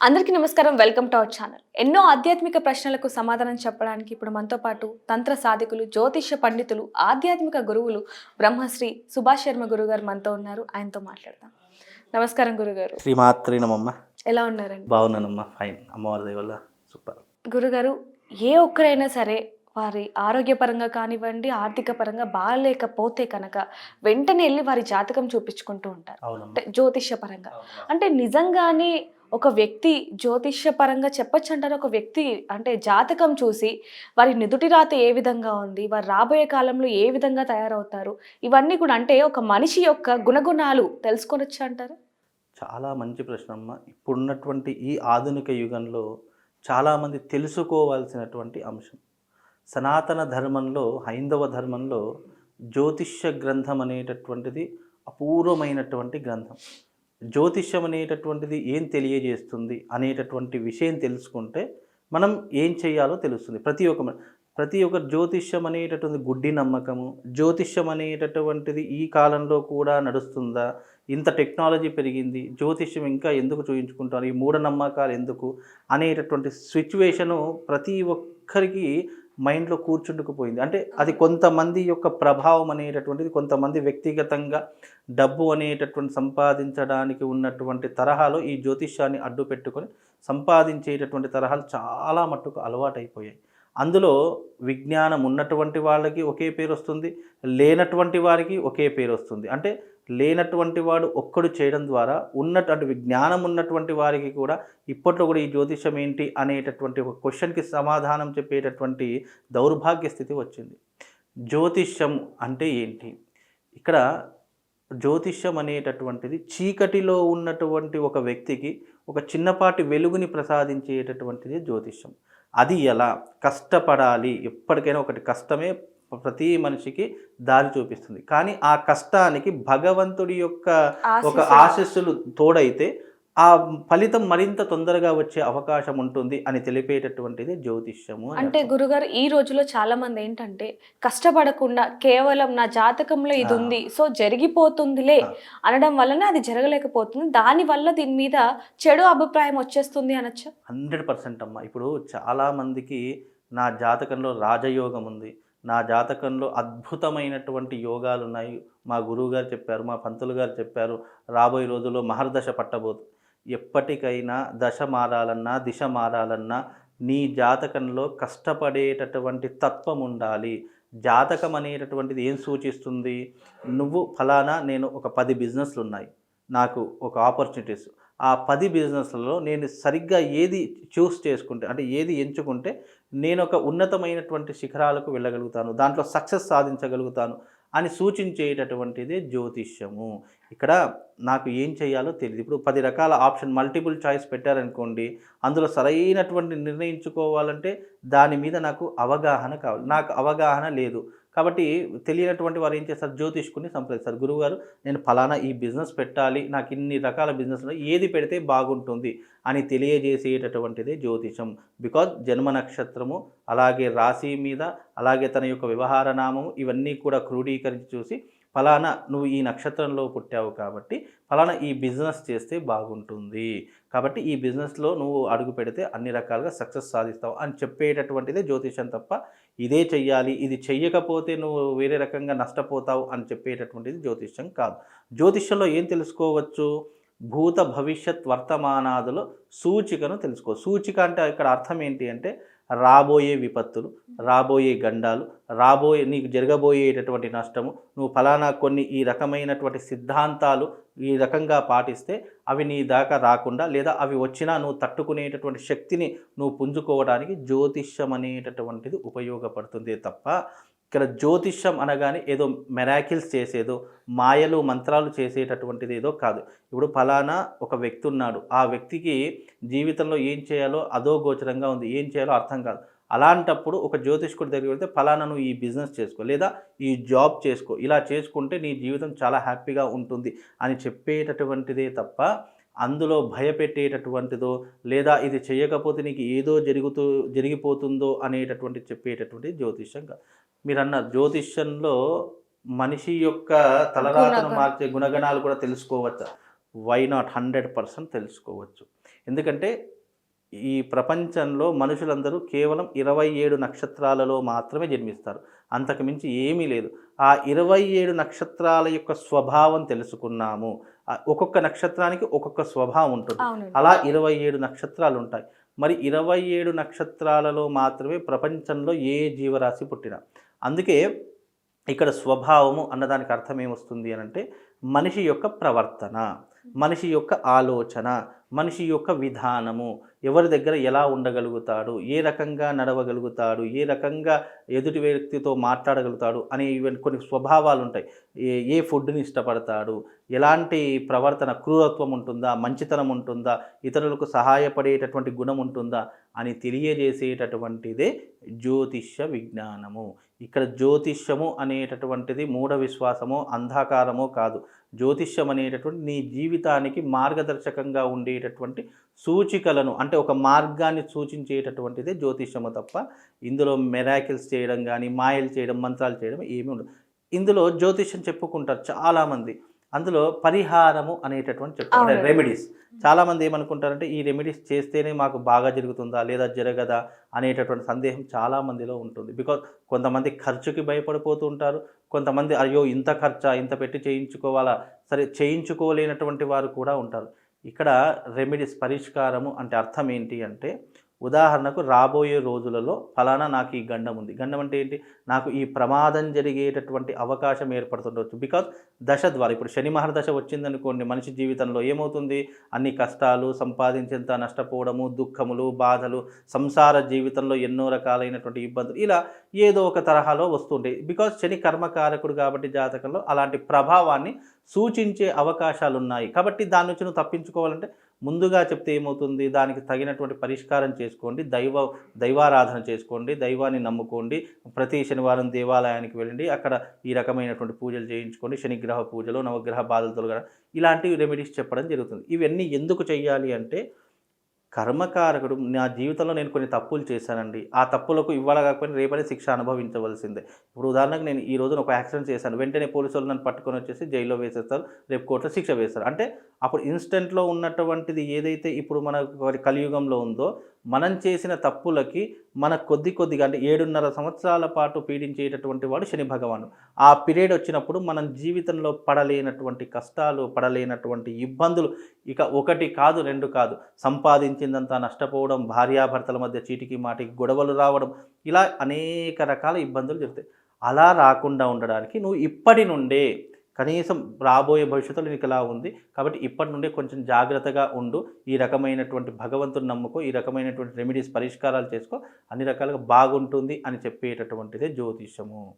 అందరికీ నమస్కారం. Welcome to our channel. ఎన్నో ఆధ్యాత్మిక ప్రశ్నలకు సమాధానం చెప్పడానికి ఇప్పుడు మనతో పాటు తంత్ర సాధికులు జ్యోతిష్య పండితులు ఆధ్యాత్మిక గురువులు బ్రహ్మశ్రీ సుభాష్ శర్మ గురుగారు మనతో ఉన్నారు. ఆయనతో మాట్లాడదాం. నమస్కారం గురుగారు. శ్రీమాత్రి నమమ్మ ఎలా ఉన్నారండి? బాగున్నానమ్మా. ఫైన్ అమ్మవారి దయ వల్ల సూపర్. గురుగారు ఏ ఒక్కరైనా సరే వారి ఆరోగ్యపరంగా కానివ్వండి ఆర్థిక పరంగా బాగాలేకపోతే కనుక వెంటనే వెళ్ళి వారి జాతకం చూపించుకుంటూ ఉంటారు. అంటే జ్యోతిష్య పరంగా అంటే నిజంగానే ఒక వ్యక్తి జ్యోతిష్యపరంగా చెప్పచ్చు అంటారు ఒక వ్యక్తి అంటే జాతకం చూసి వారి నిదుటి రాత ఏ విధంగా ఉంది వారు రాబోయే కాలంలో ఏ విధంగా తయారవుతారు ఇవన్నీ కూడా అంటే ఒక మనిషి యొక్క గుణగుణాలు తెలుసుకొనొచ్చు అంటారు చాలా మంచి ప్రశ్న అమ్మ. ఇప్పుడున్నటువంటి ఈ ఆధునిక యుగంలో చాలామంది తెలుసుకోవాల్సినటువంటి అంశం. సనాతన ధర్మంలో హైందవ ధర్మంలో జ్యోతిష్య గ్రంథం అనేటటువంటిది అపూర్వమైనటువంటి గ్రంథం. జ్యోతిష్యం అనేటటువంటిది ఏం తెలియజేస్తుంది అనేటటువంటి విషయం తెలుసుకుంటే మనం ఏం చేయాలో తెలుస్తుంది. ప్రతి ఒక్క ప్రతి ఒక్క జ్యోతిష్యం అనేటటువంటి గుడ్డి నమ్మకము జ్యోతిష్యం అనేటటువంటిది ఈ కాలంలో కూడా నడుస్తుందా ఇంత టెక్నాలజీ పెరిగింది జ్యోతిష్యం ఇంకా ఎందుకు చూయించుకుంటారు ఈ మూఢనమ్మకాలు ఎందుకు అనేటటువంటి సిచ్యువేషను ప్రతి ఒక్కరికి మైండ్లో కూర్చుండుకుపోయింది. అంటే అది కొంతమంది యొక్క ప్రభావం అనేటటువంటిది కొంతమంది వ్యక్తిగతంగా డబ్బు అనేటటువంటి సంపాదించడానికి ఉన్నటువంటి తరహాలో ఈ జ్యోతిష్యాన్ని అడ్డు పెట్టుకొని సంపాదించేటటువంటి తరహాలు చాలా మట్టుకు అలవాటైపోయాయి. అందులో విజ్ఞానం ఉన్నటువంటి వాళ్ళకి ఒకే పేరు వస్తుంది లేనటువంటి వారికి ఒకే పేరు వస్తుంది అంటే లేనటువంటి వాడు ఒక్కడు చేయడం ద్వారా ఉన్నటువంటి జ్ఞానం ఉన్నటువంటి వారికి కూడా ఇప్పట్లో కూడా ఈ జ్యోతిషం ఏంటి అనేటటువంటి ఒక క్వశ్చన్కి సమాధానం చెప్పేటటువంటి దౌర్భాగ్య స్థితి వచ్చింది. జ్యోతిష్యం అంటే ఏంటి? ఇక్కడ జ్యోతిష్యం అనేటటువంటిది చీకటిలో ఉన్నటువంటి ఒక వ్యక్తికి ఒక చిన్నపాటి వెలుగుని ప్రసాదించేటటువంటిది జ్యోతిష్యం. అది ఎలా? కష్టపడాలి. ఎప్పటికైనా ఒకటి కష్టమే ప్రతి మనిషికి దారి చూపిస్తుంది కానీ ఆ కష్టానికి భగవంతుడి యొక్క ఒక ఆశీస్సులు. తోడైతే ఆ ఫలితం మరింత తొందరగా వచ్చే అవకాశం ఉంటుంది అని తెలిపేటటువంటిది జ్యోతిష్యము అంటే. గురుగారు ఈ రోజులో చాలా మంది ఏంటంటే కష్టపడకుండా కేవలం నా జాతకంలో ఇది. ఉంది సో జరిగిపోతుందిలే. అనడం వల్లనే అది జరగలేకపోతుంది దాని వల్ల దీని మీద చెడు అభిప్రాయం వచ్చేస్తుంది అనొచ్చా హండ్రెడ్ పర్సెంట్ అమ్మ ఇప్పుడు చాలామందికి నా జాతకంలో రాజయోగం ఉంది నా జాతకంలో అద్భుతమైనటువంటి యోగాలు ఉన్నాయి మా గురువు గారు చెప్పారు మా పంతులు గారు చెప్పారు రాబోయే రోజుల్లో మహర్దశ పట్టబోతు ఎప్పటికైనా దశ మారాలన్నా దిశ మారాలన్నా నీ జాతకంలో కష్టపడేటటువంటి తత్వం ఉండాలి. జాతకం అనేటటువంటిది ఏం సూచిస్తుంది? నువ్వు ఫలానా నేను ఒక పది బిజినెస్లు ఉన్నాయి నాకు ఒక ఆపర్చునిటీస్. ఆ పది బిజినెస్లలో నేను సరిగ్గా ఏది చూస్ చేసుకుంటే అంటే ఏది ఎంచుకుంటే నేను ఒక ఉన్నతమైనటువంటి శిఖరాలకు వెళ్ళగలుగుతాను దాంట్లో సక్సెస్ సాధించగలుగుతాను అని సూచించేటటువంటిదే జ్యోతిష్యము. ఇక్కడ నాకు ఏం చేయాలో తెలియదు ఇప్పుడు పది రకాల ఆప్షన్ మల్టిపుల్ చాయిస్ పెట్టారనుకోండి అందులో సరైనటువంటి నిర్ణయించుకోవాలంటే దాని మీద నాకు అవగాహన కావాలి. నాకు అవగాహన లేదు. కాబట్టి తెలియనటువంటి వారు ఏం చేస్తారు? జ్యోతిష్కుని సంప్రదిస్తారు. గురువుగారు నేను ఫలానా ఈ బిజినెస్ పెట్టాలి నాకు ఇన్ని రకాల బిజినెస్లో ఏది పెడితే బాగుంటుంది అని తెలియజేసేటటువంటిదే జ్యోతిషం. బికాజ్ జన్మ నక్షత్రము అలాగే రాశి మీద అలాగే తన యొక్క వ్యవహార నామము ఇవన్నీ కూడా క్రోడీకరించి చూసి ఫలానా నువ్వు ఈ నక్షత్రంలో పుట్టావు కాబట్టి ఫలానా ఈ బిజినెస్ చేస్తే బాగుంటుంది. కాబట్టి ఈ బిజినెస్లో నువ్వు అడుగు పెడితే అన్ని రకాలుగా సక్సెస్ సాధిస్తావు అని చెప్పేటటువంటిదే జ్యోతిషం తప్ప ఇదే చెయ్యాలి ఇది చెయ్యకపోతే నువ్వు వేరే రకంగా నష్టపోతావు అని చెప్పేటటువంటిది జ్యోతిష్యం కాదు. జ్యోతిష్యంలో ఏం తెలుసుకోవచ్చు? భూత భవిష్యత్ వర్తమానాదులు సూచికను తెలుసుకో. సూచిక అంటే ఇక్కడ అర్థం ఏంటి అంటే రాబోయే విపత్తులు రాబోయే గండాలు రాబోయే నీకు జరగబోయేటటువంటి నష్టము నువ్వు ఫలానా కొన్ని ఈ రకమైనటువంటి సిద్ధాంతాలు ఈ రకంగా పాటిస్తే అవి నీ దాకా రాకుండా లేదా అవి వచ్చినా నువ్వు తట్టుకునేటటువంటి శక్తిని నువ్వు పుంజుకోవడానికి జ్యోతిష్యం అనేటటువంటిది ఉపయోగపడుతుంది తప్ప ఇక్కడ జ్యోతిష్యం అనగానే ఏదో మెరాకిల్స్ చేసేదో మాయలు మంత్రాలు చేసేటటువంటిది ఏదో కాదు. ఇప్పుడు ఫలానా ఒక వ్యక్తి ఉన్నాడు. ఆ వ్యక్తికి జీవితంలో ఏం చేయాలో అదో గోచరంగా ఉంది. ఏం చేయాలో అర్థం కాదు. అలాంటప్పుడు ఒక జ్యోతిష్కుడి దగ్గరికి వెళ్తే ఫలానా నువ్వు ఈ బిజినెస్ చేసుకో లేదా ఈ జాబ్ చేసుకో. ఇలా చేసుకుంటే నీ జీవితం చాలా హ్యాపీగా ఉంటుంది అని చెప్పేటటువంటిదే తప్ప అందులో భయపెట్టేటటువంటిదో లేదా ఇది చేయకపోతే నీకు ఏదో జరుగుతూ జరిగిపోతుందో అనేటటువంటి చెప్పేటటువంటి జ్యోతిష్యం కాదు. మీరు అన్న జ్యోతిష్యంలో మనిషి యొక్క తలరాతను మార్చే గుణగణాలు కూడా తెలుసుకోవచ్చు? వై నాట్ హండ్రెడ్ పర్సెంట్ తెలుసుకోవచ్చు. ఎందుకంటే ఈ ప్రపంచంలో మనుషులందరూ కేవలం ఇరవై ఏడు నక్షత్రాలలో మాత్రమే జన్మిస్తారు. అంతకు మించి ఏమీ లేదు. ఆ ఇరవై ఏడు నక్షత్రాల యొక్క స్వభావం తెలుసుకున్నాము. ఒక్కొక్క నక్షత్రానికి ఒక్కొక్క స్వభావం ఉంటుంది. అలా ఇరవై ఏడు నక్షత్రాలు ఉంటాయి. మరి ఇరవై ఏడు నక్షత్రాలలో మాత్రమే ప్రపంచంలో ఏ జీవరాశి పుట్టిన అందుకే ఇక్కడ స్వభావము అన్నదానికి అర్థం ఏమొస్తుంది అని అంటే మనిషి యొక్క ప్రవర్తన మనిషి యొక్క ఆలోచన మనిషి యొక్క విధానము ఎవరి దగ్గర ఎలా ఉండగలుగుతాడు ఏ రకంగా నడవగలుగుతాడు ఏ రకంగా ఎదుటి వ్యక్తితో మాట్లాడగలుగుతాడు అనే కొన్ని స్వభావాలు ఉంటాయి ఏ ఏ ఫుడ్ని ఇష్టపడతాడు ఎలాంటి ప్రవర్తన క్రూరత్వం ఉంటుందా మంచితనం ఉంటుందా ఇతరులకు సహాయపడేటటువంటి గుణం ఉంటుందా అని తెలియజేసేటటువంటిదే జ్యోతిష్య విజ్ఞానము. ఇక్కడ జ్యోతిష్యము అనేటటువంటిది మూఢ విశ్వాసమో అంధకారమో కాదు. జ్యోతిష్యం అనేటటువంటి నీ జీవితానికి మార్గదర్శకంగా ఉండేటటువంటి సూచికలను అంటే ఒక మార్గాన్ని సూచించేటటువంటిదే జ్యోతిష్యము తప్ప ఇందులో మెరాకిల్స్ చేయడం కానీ మాయలు చేయడం మంత్రాలు చేయడం ఏమీ ఉండదు. ఇందులో జ్యోతిష్యం చెప్పుకుంటారు చాలామంది. అందులో పరిహారము అనేటటువంటి చెప్తారు. రెమెడీస్ చాలామంది ఏమనుకుంటారంటే ఈ రెమెడీస్ చేస్తేనే మాకు బాగా జరుగుతుందా లేదా జరగదా అనేటటువంటి సందేహం చాలామందిలో ఉంటుంది. బికాజ్ కొంతమంది ఖర్చుకి భయపడిపోతూ ఉంటారు. కొంతమంది అయ్యో ఇంత ఖర్చా ఇంత పెట్టి చేయించుకోవాలా? సరే చేయించుకోలేనటువంటి వారు కూడా ఉంటారు. ఇక్కడ రెమెడీస్ పరిష్కారము అంటే అర్థం ఏంటి అంటే ఉదాహరణకు రాబోయే రోజులలో ఫలానా నాకు ఈ గండం ఉంది. గండం అంటే ఏంటి? నాకు ఈ ప్రమాదం జరిగేటటువంటి అవకాశం ఏర్పడుతుండవచ్చు బికాజ్ దశ ద్వారా ఇప్పుడు శని మహర్దశ వచ్చిందనుకోండి మనిషి జీవితంలో ఏమవుతుంది? అన్ని కష్టాలు సంపాదించేంత నష్టపోవడము దుఃఖములు బాధలు సంసార జీవితంలో ఎన్నో రకాలైనటువంటి ఇబ్బందులు ఇలా ఏదో ఒక తరహాలో వస్తుంటాయి. బికాజ్ శని కర్మకారకుడు కాబట్టి జాతకంలో అలాంటి ప్రభావాన్ని సూచించే అవకాశాలు ఉన్నాయి కాబట్టి దాని నుంచి నువ్వు తప్పించుకోవాలంటే ముందుగా చెప్తే ఏమవుతుంది? దానికి తగినటువంటి పరిష్కారం చేసుకోండి. దైవ దైవారాధన చేసుకోండి. దైవాన్ని నమ్ముకోండి. ప్రతి శనివారం దేవాలయానికి వెళ్ళండి. అక్కడ ఈ రకమైనటువంటి పూజలు చేయించుకోండి. శనిగ్రహ పూజలు నవగ్రహ బాధలు తొలగడం ఇలాంటి రెమెడీస్ చెప్పడం జరుగుతుంది. ఇవన్నీ ఎందుకు చేయాలి అంటే కర్మకారకుడు నా జీవితంలో నేను కొన్ని తప్పులు చేశానండి. ఆ తప్పులకు ఇవాళ కాకపోయినా రేపనే శిక్ష అనుభవించవలసిందే. ఇప్పుడు ఉదాహరణకు నేను ఈ రోజున ఒక యాక్సిడెంట్ చేశాను. వెంటనే పోలీసు వాళ్ళు నన్ను పట్టుకొని వచ్చేసి జైల్లో వేసేస్తారు రేపు కోర్టులో శిక్ష వేస్తారు. అంటే అప్పుడు ఇన్స్టెంట్లో ఉన్నటువంటిది ఏదైతే ఇప్పుడు మన కలియుగంలో ఉందో మనం చేసిన తప్పులకి మన కొద్ది కొద్దిగా అంటే ఏడున్నర సంవత్సరాల పాటు పీడించేటటువంటి వాడు శని భగవాను ఆ పీరియడ్ వచ్చినప్పుడు మనం జీవితంలో పడలేనటువంటి కష్టాలు పడలేనటువంటి ఇబ్బందులు ఇక ఒకటి కాదు రెండు కాదు. సంపాదించిందంతా నష్టపోవడం భార్యాభర్తల మధ్య చీటికి మాటికి గొడవలు రావడం ఇలా అనేక రకాల ఇబ్బందులు జరుగుతాయి. అలా రాకుండా ఉండడానికి నువ్వు ఇప్పటి నుండే కనీసం రాబోయే భవిష్యత్తులో నీకు ఇలా ఉంది. కాబట్టి ఇప్పటి నుండే కొంచెం జాగ్రత్తగా ఉండు. ఈ రకమైనటువంటి భగవంతుని నమ్ముకో. ఈ రకమైనటువంటి రెమెడీస్ పరిష్కారాలు చేసుకో. అన్ని రకాలుగా బాగుంటుంది అని చెప్పేటటువంటిదే జ్యోతిష్యము.